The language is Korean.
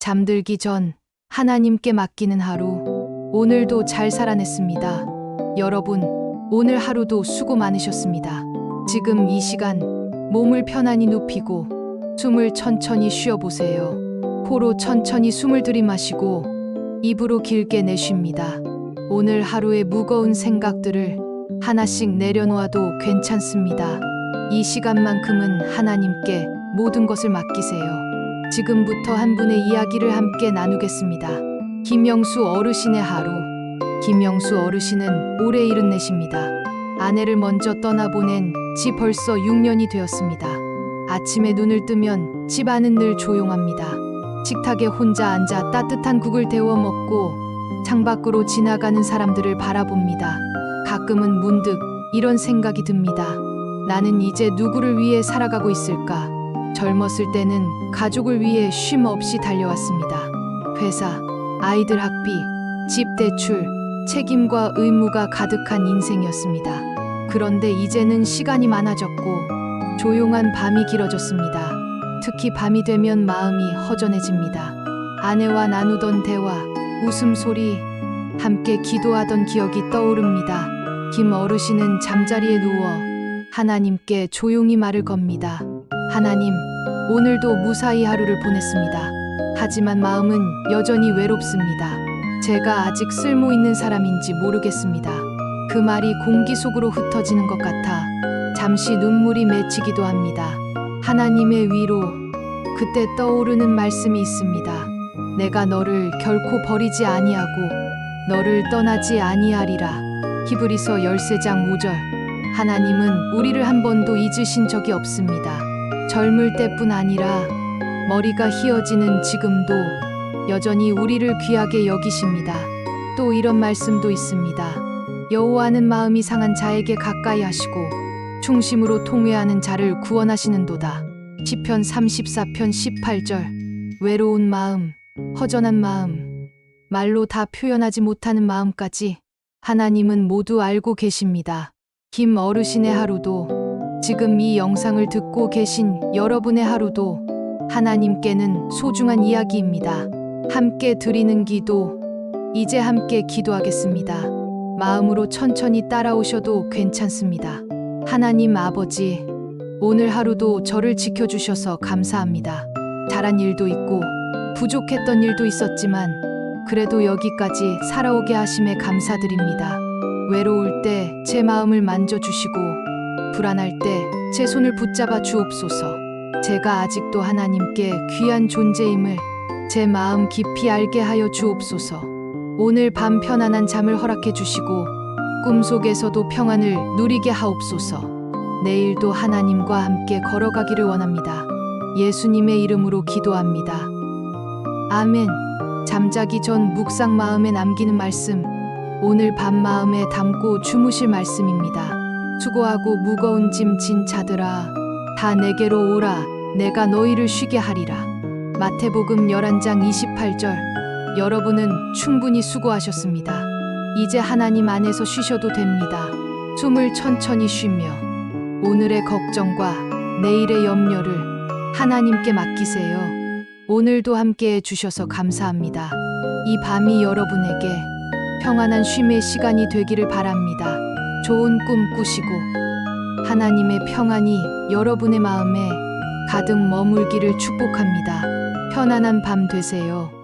잠들기 전 하나님께 맡기는 하루. 오늘도 잘 살아냈습니다. 여러분, 오늘 하루도 수고 많으셨습니다. 지금 이 시간 몸을 편안히 눕히고 숨을 천천히 쉬어보세요. 코로 천천히 숨을 들이마시고 입으로 길게 내쉽니다. 오늘 하루의 무거운 생각들을 하나씩 내려놓아도 괜찮습니다. 이 시간만큼은 하나님께 모든 것을 맡기세요. 지금부터 한 분의 이야기를 함께 나누겠습니다. 김영수 어르신의 하루. 김영수 어르신은 올해 74입니다. 아내를 먼저 떠나보낸 지 벌써 6년이 되었습니다. 아침에 눈을 뜨면 집 안은 늘 조용합니다. 식탁에 혼자 앉아 따뜻한 국을 데워 먹고 창밖으로 지나가는 사람들을 바라봅니다. 가끔은 문득 이런 생각이 듭니다. 나는 이제 누구를 위해 살아가고 있을까? 젊었을 때는 가족을 위해 쉼 없이 달려왔습니다. 회사, 아이들 학비, 집 대출, 책임과 의무가 가득한 인생이었습니다. 그런데 이제는 시간이 많아졌고 조용한 밤이 길어졌습니다. 특히 밤이 되면 마음이 허전해집니다. 아내와 나누던 대화, 웃음소리, 함께 기도하던 기억이 떠오릅니다. 김 어르신은 잠자리에 누워 하나님께 조용히 말을 겁니다. 하나님, 오늘도 무사히 하루를 보냈습니다. 하지만 마음은 여전히 외롭습니다. 제가 아직 쓸모 있는 사람인지 모르겠습니다. 그 말이 공기 속으로 흩어지는 것 같아 잠시 눈물이 맺히기도 합니다. 하나님의 위로 그때 떠오르는 말씀이 있습니다. 내가 너를 결코 버리지 아니하고 너를 떠나지 아니하리라. 히브리서 13장 5절. 하나님은 우리를 한 번도 잊으신 적이 없습니다. 젊을 때뿐 아니라 머리가 휘어지는 지금도 여전히 우리를 귀하게 여기십니다. 또 이런 말씀도 있습니다. 여호와는 마음이 상한 자에게 가까이 하시고 중심으로 통회하는 자를 구원하시는도다. 시편 34편 18절. 외로운 마음, 허전한 마음, 말로 다 표현하지 못하는 마음까지 하나님은 모두 알고 계십니다. 김 어르신의 하루도 지금 이 영상을 듣고 계신 여러분의 하루도 하나님께는 소중한 이야기입니다. 함께 드리는 기도, 이제 함께 기도하겠습니다. 마음으로 천천히 따라오셔도 괜찮습니다. 하나님 아버지, 오늘 하루도 저를 지켜주셔서 감사합니다. 잘한 일도 있고, 부족했던 일도 있었지만, 그래도 여기까지 살아오게 하심에 감사드립니다. 외로울 때 제 마음을 만져주시고, 불안할 때 제 손을 붙잡아 주옵소서. 제가 아직도 하나님께 귀한 존재임을 제 마음 깊이 알게 하여 주옵소서. 오늘 밤 편안한 잠을 허락해 주시고 꿈속에서도 평안을 누리게 하옵소서. 내일도 하나님과 함께 걸어가기를 원합니다. 예수님의 이름으로 기도합니다. 아멘. 잠자기 전 묵상 마음에 남기는 말씀. 오늘 밤 마음에 담고 주무실 말씀입니다. 수고하고 무거운 짐 진 자들아 다 내게로 오라 내가 너희를 쉬게 하리라. 마태복음 11장 28절. 여러분은 충분히 수고하셨습니다. 이제 하나님 안에서 쉬셔도 됩니다. 숨을 천천히 쉬며 오늘의 걱정과 내일의 염려를 하나님께 맡기세요. 오늘도 함께 해주셔서 감사합니다. 이 밤이 여러분에게 평안한 쉼의 시간이 되기를 바랍니다. 좋은 꿈 꾸시고 하나님의 평안이 여러분의 마음에 가득 머물기를 축복합니다. 편안한 밤 되세요.